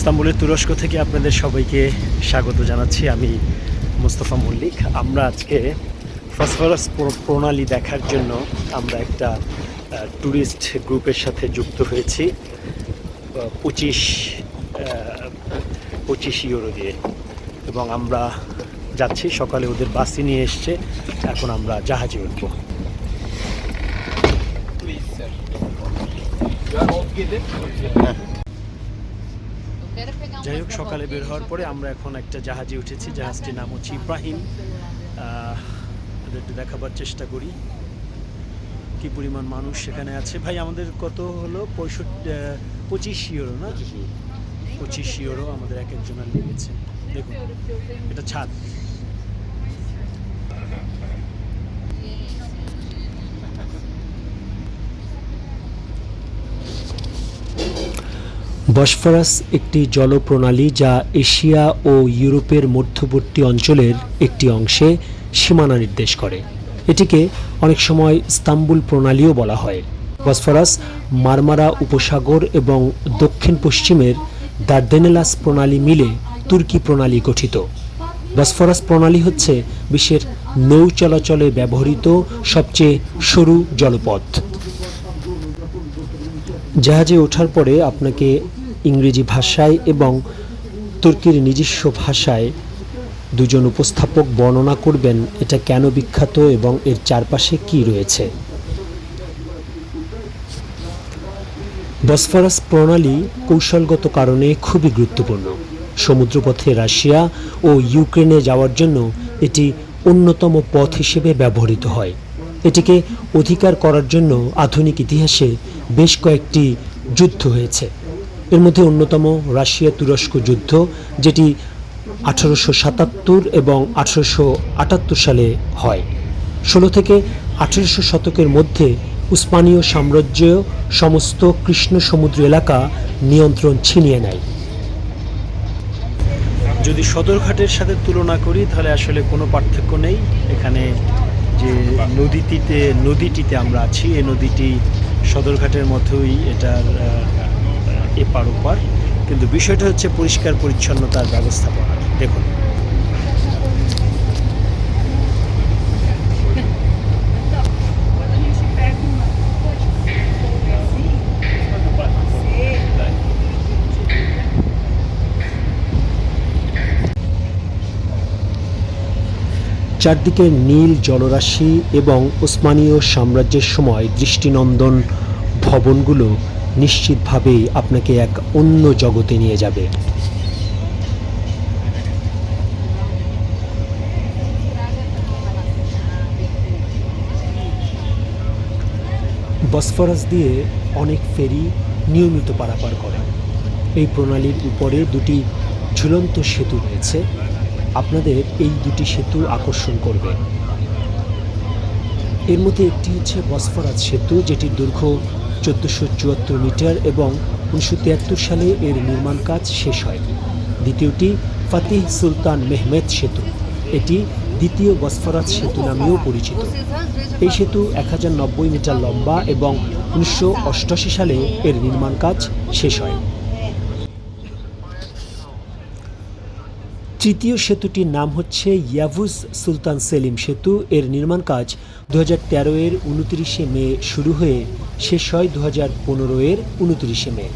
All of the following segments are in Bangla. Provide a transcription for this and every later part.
ইস্তাম্বুলের তুরস্ক থেকে আপনাদের সবাইকে স্বাগত জানাচ্ছি। আমি মোস্তফা মল্লিক। আমরা আজকে ফসফরাস প্র- প্রণালী দেখার জন্য আমরা একটা ট্যুরিস্ট গ্রুপের সাথে যুক্ত হয়েছি। পঁচিশ পঁচিশ ইউরো দিয়ে। এবং আমরা যাচ্ছি সকালে ওদের বাসই নিয়ে এসছে। এখন আমরা জাহাজে উঠবো। Please, যাই হোক সকালে বের হওয়ার পরে আমরা এখন একটা জাহাজে উঠেছি। জাহাজটির নাম হচ্ছে ইব্রাহিম। একটু দেখাবার চেষ্টা করি। কি পরিমাণ মানুষ সেখানে আছে। ভাই আমাদের কত হলো? পঁয়ষট্টি পঁচিশ ইউরো না? পঁচিশ ইউরো আমাদের এক একজনের লেগেছে। দেখুন এটা ছাদ। বসফরাস একটি জলপ্রণালী যা এশিয়া ও ইউরোপের মধ্যবর্তী অঞ্চলের একটি অংশে সীমানা নির্দেশ করে। এটিকে অনেক সময় ইস্তাম্বুল প্রণালীও বলা হয়। বসফরাস মারমারা উপসাগর এবং দক্ষিণ পশ্চিমের দার্দেনেলাস প্রণালী মিলে তুর্কি প্রণালী গঠিত। বসফরাস প্রণালী হচ্ছে বিশ্বের নৌ চলাচলে ব্যবহৃত সবচেয়ে সরু জলপথ। জাহাজে ওঠার পরে আপনাকে ইংরেজি ভাষায় এবং তুর্কির নিজস্ব ভাষায় দুজন উপস্থাপক বর্ণনা করবেন এটা কেন বিখ্যাত এবং এর চারপাশে কি রয়েছে। বসফরাস প্রণালী কৌশলগত কারণে খুবই গুরুত্বপূর্ণ। সমুদ্রপথে রাশিয়া ও ইউক্রেনে যাওয়ার জন্য এটি অন্যতম পথ হিসেবে ব্যবহৃত হয়। এটিকে অধিকার করার জন্য আধুনিক ইতিহাসে বেশ কয়েকটি যুদ্ধ হয়েছে। এর মধ্যে অন্যতম রাশিয়া তুরস্ক যুদ্ধ, যেটি আঠারোশো সাতাত্তর এবং আঠারোশো আটাত্তর সালে হয়। ষোলো থেকে আঠেরোশো শতকের মধ্যে উসমানীয় সাম্রাজ্য সমস্ত কৃষ্ণ সমুদ্র এলাকা নিয়ন্ত্রণ ছিনিয়ে নেয়। যদি সদরঘাটের সাথে তুলনা করি, তাহলে আসলে কোনো পার্থক্য নেই। এখানে যে নদীটিতে নদীটিতে আমরা আছি, এই নদীটি সদরঘাটের মতোই এটার এপার ওপার, কিন্তু বিষয়টা হচ্ছে পরিষ্কার পরিচ্ছন্নতার ব্যবস্থাপনা। দেখুন। চারদিকে নীল জলরাশি এবং ওসমানীয় সাম্রাজ্যের সময় দৃষ্টিনন্দন ভবনগুলো নিশ্চিতভাবেই আপনাকে এক অন্য জগতে নিয়ে যাবে। বসফরাস দিয়ে অনেক ফেরি নিয়মিত পারাপার করে এই প্রণালীর উপরে দুটি ঝুলন্ত সেতু রয়েছে। আপনাদের এই দুটি সেতু আকর্ষণ করবে। এর মধ্যে একটি হচ্ছে বসফরাস সেতু, যেটির দৈর্ঘ্য চোদ্দোশো চুয়াত্তর মিটার এবং উনিশশো তিয়াত্তর সালে এর নির্মাণ কাজ শেষ হয়। দ্বিতীয়টি ফাতিহ সুলতান মেহমেদ সেতু। এটি দ্বিতীয় বসফরাজ সেতু নামেও পরিচিত। এই সেতু এক হাজার নব্বই মিটার লম্বা এবং উনিশশো সালে এর নির্মাণ কাজ শেষ হয়। তৃতীয় সেতুটির নাম হচ্ছে ইয়াভুজ সুলতান সেলিম সেতু। এর নির্মাণ কাজ দু হাজার তেরো এর উনতিরিশে মে শুরু হয়ে শেষ হয় দু হাজার পনেরো এর উনতিরিশে মে।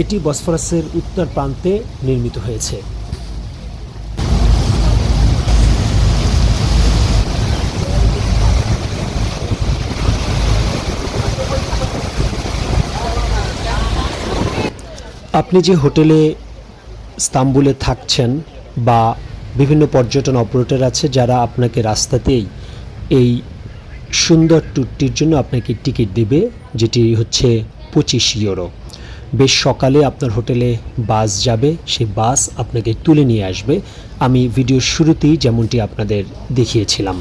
এটি বসফরাসের উত্তর প্রান্তে নির্মিত হয়েছে। আপনি যে হোটেলে ইস্তাম্বুলে থাকছেন বা বিভিন্ন পর্যটন অপারেটর আছে যারা আপনাকে রাস্তাতেই এই সুন্দর ট্যুরটির জন্য আপনাকে টিকিট দেবে, যেটি হচ্ছে পঁচিশ ইউরো। বেশ সকালে আপনার হোটেলে বাস যাবে সেই বাস আপনাকে তুলে নিয়ে আসবে। আমি ভিডিওর শুরুতেই যেমনটি আপনাদের দেখিয়েছিলাম।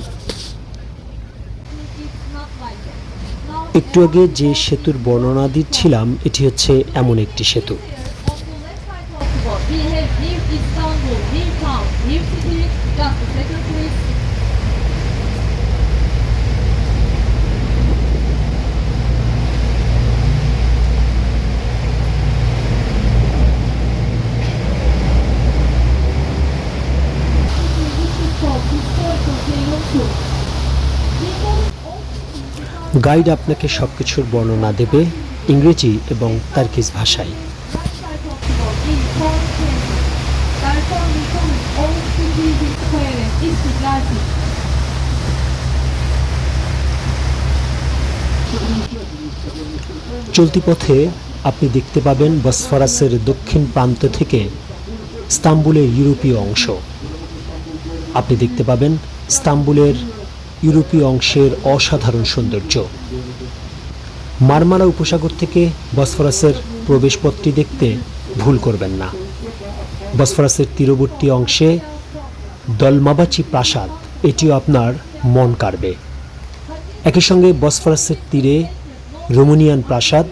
একটু আগে যে সেতুর বর্ণনা দিচ্ছিলাম, এটি হচ্ছে এমন একটি সেতু। গাইড আপনাকে সব কিছুর বর্ণনা দেবে ইংরেজি এবং তার্কিজ ভাষায়। চলতি পথে আপনি দেখতে পাবেন বসফরাসের দক্ষিণ প্রান্ত থেকে ইস্তাম্বুলের ইউরোপীয় অংশ। আপনি দেখতে পাবেন ইস্তাম্বুলের ইউরোপীয় অংশের অসাধারণ সৌন্দর্য। মারমারা উপসাগর থেকে বসফরাসের প্রবেশপথটি দেখতে ভুল করবেন না। বসফরাসের তীরবর্তী অংশে দলমাবাচি প্রাসাদ, এটিও আপনার মন কাড়বে। একই সঙ্গে বসফরাসের তীরে রোমানিয়ান প্রাসাদ,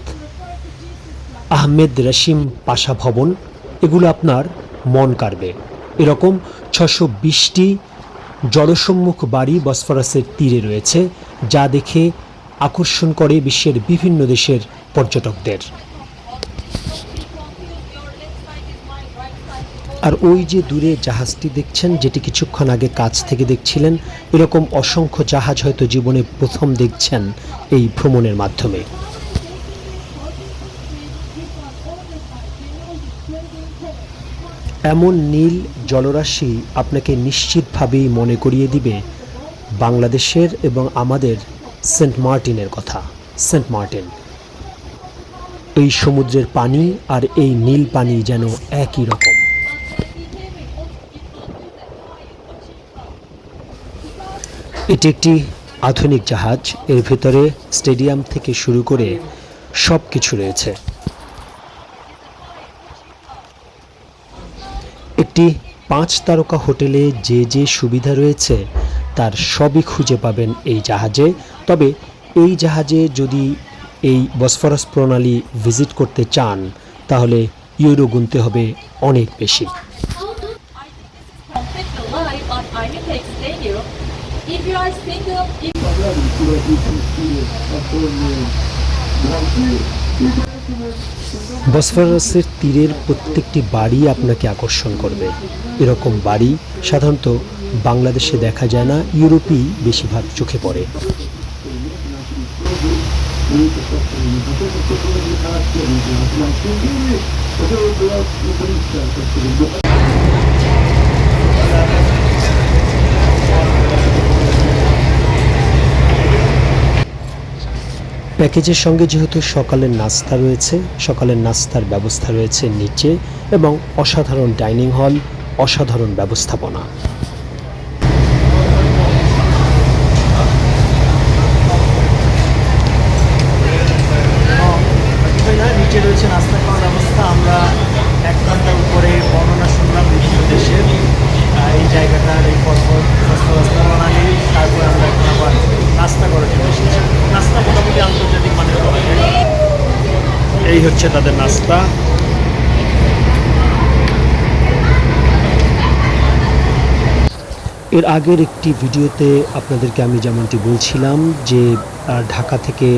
আহমেদ রশিম পাশা ভবন, এগুলো আপনার মন কাড়বে। এরকম ছশো বিশটি জলসম্মুখ বাড়ি বসফরাসের তীরে রয়েছে, যা দেখে আকর্ষণ করে বিশ্বের বিভিন্ন দেশের পর্যটকদের। আর ওই যে দূরে জাহাজটি দেখছেন, যেটি কিছুক্ষণ আগে কাছ থেকে দেখছিলেন, এরকম অসংখ্য জাহাজ হয়তো জীবনে প্রথম দেখছেন এই ভ্রমণের মাধ্যমে। এমন নীল জলরাশি আপনাকে নিশ্চিতভাবেই মনে করিয়ে দিবে বাংলাদেশের এবং আমাদের সেন্ট মার্টিনের কথা, সেন্ট মার্টিন। এই সমুদ্রের পানি আর এই নীল পানি যেন একই রকম। এটি একটি আধুনিক জাহাজ, এর ভেতরে স্টেডিয়াম থেকে শুরু করে সব কিছু রয়েছে। একটি পাঁচ তারকা হোটেলে যে যে সুবিধা রয়েছে, তার সবই খুঁজে পাবেন এই জাহাজে। তবে এই জাহাজে যদি এই বসফরাস প্রণালী ভিজিট করতে চান, তাহলে ইউরো গুনতে হবে অনেক বেশি। you বসফরাসের তীরের প্রত্যেকটি বাড়ি আপনাকে আকর্ষণ করবে। এরকম বাড়ি সাধারণত বাংলাদেশে দেখা যায় না, ইউরোপই বেশিরভাগ চোখে পড়ে। প্যাকেজের সঙ্গে যেহেতু সকালের নাস্তা রয়েছে, সকালের নাস্তার ব্যবস্থা রয়েছে নিচে এবং অসাধারণ ডাইনিং হল, অসাধারণ ব্যবস্থাপনা না নিচে রয়েছে নাস্তা খাওয়ার ব্যবস্থা আমরা এক ঘণ্টা উপরে বর্ণনা শুনলাম বিভিন্ন দেশের আহ, এই জায়গাটার এই ফসফরাস প্রণালী তারপরে আমরা এখন আবার নাস্তা করার জন্য এসেছি নাস্তা মোটামুটি আন্তর্জাতিক মানের করা যায় এই হচ্ছে তাদের নাস্তা। এর আগের একটি ভিডিওতে আপনাদেরকে আমি যেমনটি বলছিলাম যে ঢাকা থেকে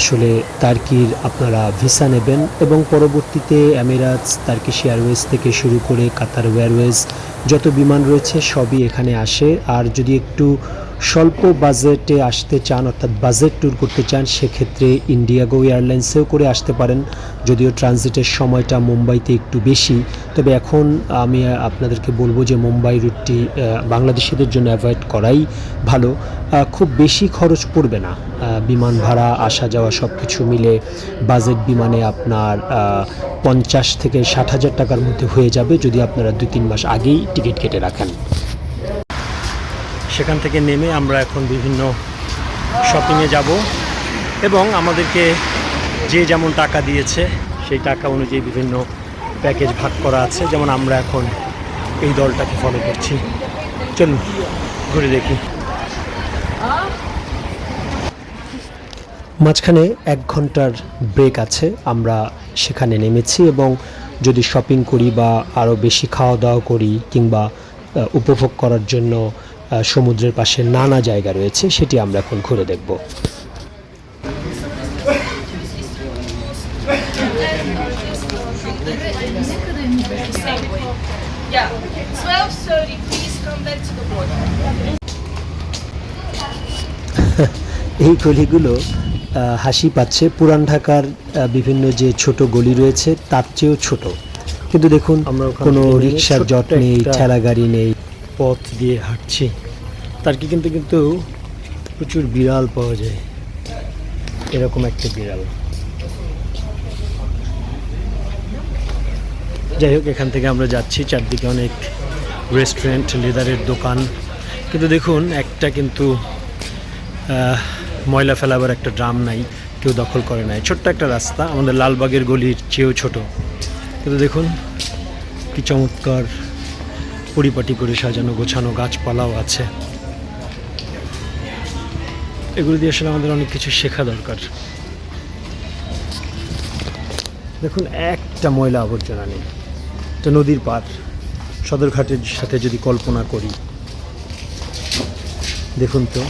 আসলে তার্কির আপনারা ভিসা নেবেন এবং পরবর্তীতে এমিরাটস তার্কিশ এয়ারওয়েজ থেকে শুরু করে কাতার এয়ারওয়েজ যত বিমান রয়েছে সবই এখানে আসে। আর যদি একটু স্বল্প বাজেটে আসতে চান, অর্থাৎ বাজেট ট্যুর করতে চান, সেক্ষেত্রে ইন্ডিয়াগো এয়ারলাইন্সেও করে আসতে পারেন। যদিও ট্রানজিটের সময়টা মুম্বাইতে একটু বেশি। তবে এখন আমি আপনাদেরকে বলব যে মুম্বাই রুটটি বাংলাদেশিদের জন্য অ্যাভয়েড করাই ভালো। খুব বেশি খরচ পড়বে না। বিমান ভাড়া, আসা যাওয়া সব কিছু মিলে বাজেট বিমানে আপনার পঞ্চাশ থেকে ষাট হাজার টাকার মধ্যে হয়ে যাবে, যদি আপনারা দুই তিন মাস আগেই টিকিট কেটে রাখেন। সেখান থেকে নেমে আমরা এখন বিভিন্ন শপিংয়ে যাব। এবং আমাদেরকে যে যেমন টাকা দিয়েছে, সেই টাকা অনুযায়ী বিভিন্ন প্যাকেজ ভাগ করা আছে। যেমন আমরা এখন এই দলটাকে ফলো করছি। চলুন, ঘুরে দেখি। মাঝখানে এক ঘণ্টার ব্রেক আছে। আমরা সেখানে নেমেছি এবং যদি শপিং করি বা আরও বেশি খাওয়া দাওয়া করি কিংবা উপভোগ করার জন্য সমুদ্রের পাশে নানা জায়গা রয়েছে সেটি আমরা এখন ঘুরে দেখব। Yeah, 12.30, please come back to the board. এই গলিগুলো আহ, হাসি পাচ্ছে। পুরান ঢাকার বিভিন্ন যে ছোট গলি রয়েছে তার চেয়েও ছোট। কিন্তু দেখুন আমরা কোনো রিক্সার জট নেই ঠেলা গাড়ি নেই। পথ দিয়ে হাঁটছি, তার কি কিন্তু কিন্তু প্রচুর বিড়াল পাওয়া যায়। এরকম একটা বিড়াল। যাই হোক, এখান থেকে আমরা যাচ্ছি, চারদিকে অনেক রেস্টুরেন্ট লেদারের দোকান। কিন্তু দেখুন, একটা কিন্তু ময়লা ফেলাবার একটা ড্রাম নাই, কেউ দখল করে নাই। ছোট্ট একটা রাস্তা, আমাদের লালবাগের গলির চেয়েও ছোট। কিন্তু দেখুন, কি চমৎকার পরিপাটি করে সাজানো গোছানো গাছপালাও আছে। এগুলো দিয়ে আসলে আমাদের অনেক কিছু শেখা দরকার। দেখুন, একটা ময়লা আবর্জনা নেই। তো নদীর পার। সদরঘাটের সাথে যদি কল্পনা করি। দেখুন তো।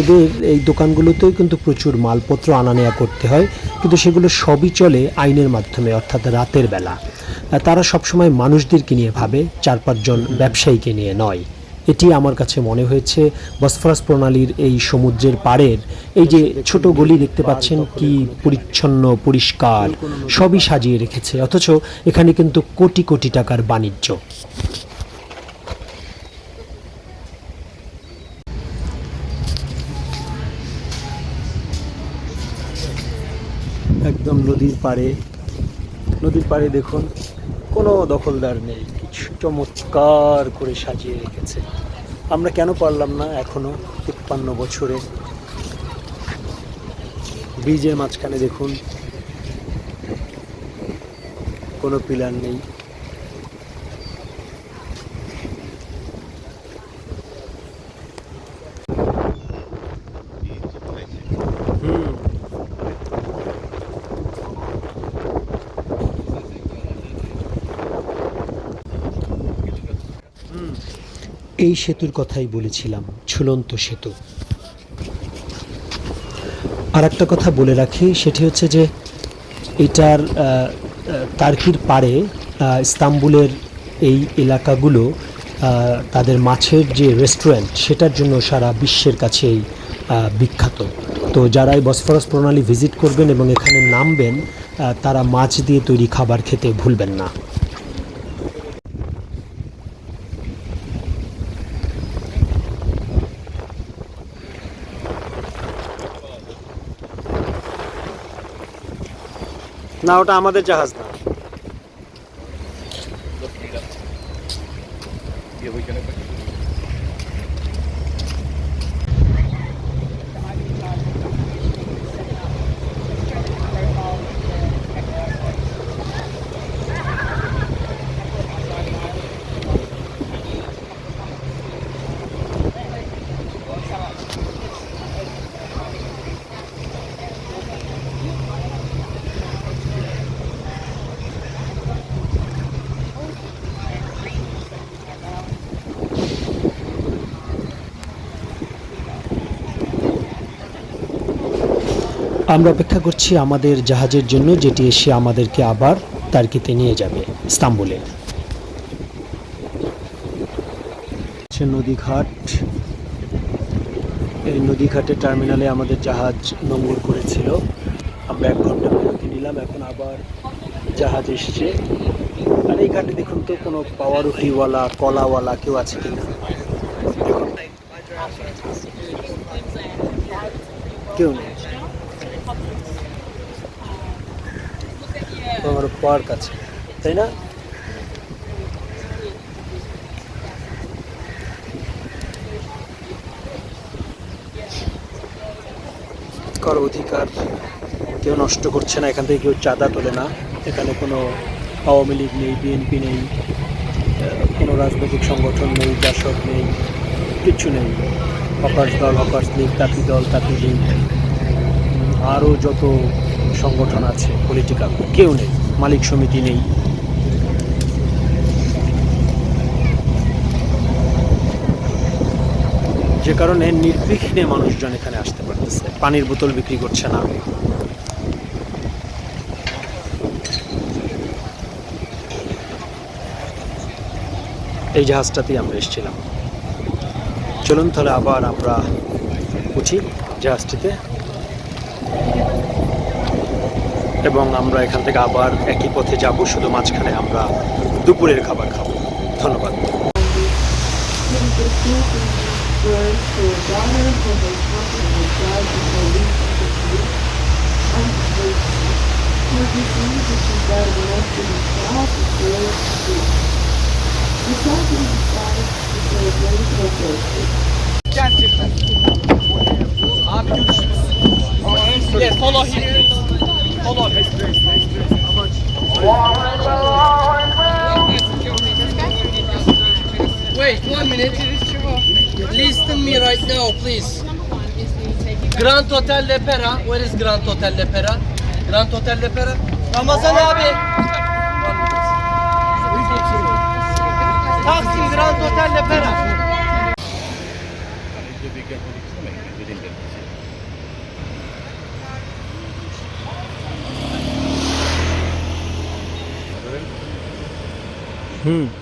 এদের এই দোকানগুলোতেও কিন্তু প্রচুর মালপত্র আনা নেওয়া করতে হয়। কিন্তু সেগুলো সবই চলে আইনের মাধ্যমে, অর্থাৎ রাতের বেলা। তারা সবসময় মানুষদেরকে নিয়ে ভাবে, চার পাঁচজন ব্যবসায়ীকে নিয়ে নয়। এটি আমার কাছে মনে হয়েছে বসফরাস প্রণালীর এই সমুদ্রের পাড়ের, এই যে ছোট গলি দেখতে পাচ্ছেন কি পরিচ্ছন্ন, পরিষ্কার, সবই সাজিয়ে রেখেছে, অথচ এখানে কিন্তু কোটি কোটি টাকার বাণিজ্য। একদম নদীর পাড়ে। নদীর পাড়ে দেখুন, কোনো দখলদার নেই, কিছু চমৎকার করে সাজিয়ে রেখেছে। আমরা কেন পারলাম না এখনও তিপ্পান্ন বছরে? ব্রিজের মাঝখানে দেখুন, কোনো পিলার নেই। এই সেতুর কথাই বলেছিলাম ঝুলন্ত সেতু। আর একটা কথা বলে রাখি সেটি হচ্ছে যে এটার তার্কির আহ, ইস্তাম্বুলের এই এলাকাগুলো তাদের মাছের যে রেস্টুরেন্ট সেটার জন্য সারা বিশ্বের কাছেই বিখ্যাত। তো যারা এই বসফরাস প্রণালী ভিজিট করবেন এবং এখানে নামবেন তারা মাছ দিয়ে তৈরি খাবার খেতে ভুলবেন না। না ওটা আমাদের জাহাজ না। আমরা অপেক্ষা করছি আমাদের জাহাজের জন্য, যেটি এসে আমাদেরকে আবার তার্কিতে নিয়ে যাবে, ইস্তাম্বুলে। নদীঘাট। এই নদীঘাটের টার্মিনালে আমাদের জাহাজ নোঙ্গর করেছিল। আমরা এক ঘণ্টা বিরতি নিলাম, এখন আবার জাহাজ এসছে। আর এই ঘাটে দেখুন তো, কোনো পাওয়ার পাওয়ারুটিওয়ালা কলাওয়ালা কেউ আছে কিনা। দেখুন কেউ নেই। আমার পার্ক আছে, তাই না? কর অধিকার কেউ নষ্ট করছে না, এখান থেকে কেউ চাঁদা তোলে না। এখানে কোনো আওয়ামী লীগ নেই বিএনপি নেই কোনো রাজনৈতিক সংগঠন নেই, জাসদ নেই কিচ্ছু নেই। হকার্স দল হকার্স লীগ, তাঁতি দল, তাঁতি লীগ। আরও যত সংগঠন আছে পলিটিক্যাল কেউ নেই, মালিক সমিতি নেই। যে কারণে নির্বিঘ্নে মানুষজন এখানে আসতে পারতেছে, পানির বোতল বিক্রি করছে না। এই জাহাজটাতেই আমরা এসেছিলাম। চলুন তাহলে আবার আমরা উঠি জাহাজটিতে। এবং আমরা এখান থেকে আবার একই পথে যাব শুধু মাঝখানে আমরা দুপুরের খাবার খাব ধন্যবাদ. Yes, follow here. Wait one minute. Listen me right now, please. Grand Hotel Lepera. Where is Grand Hotel Lepera? Grand Hotel Lepera. Ramazan abi. Taksim Grand Hotel Lepera. Hmm.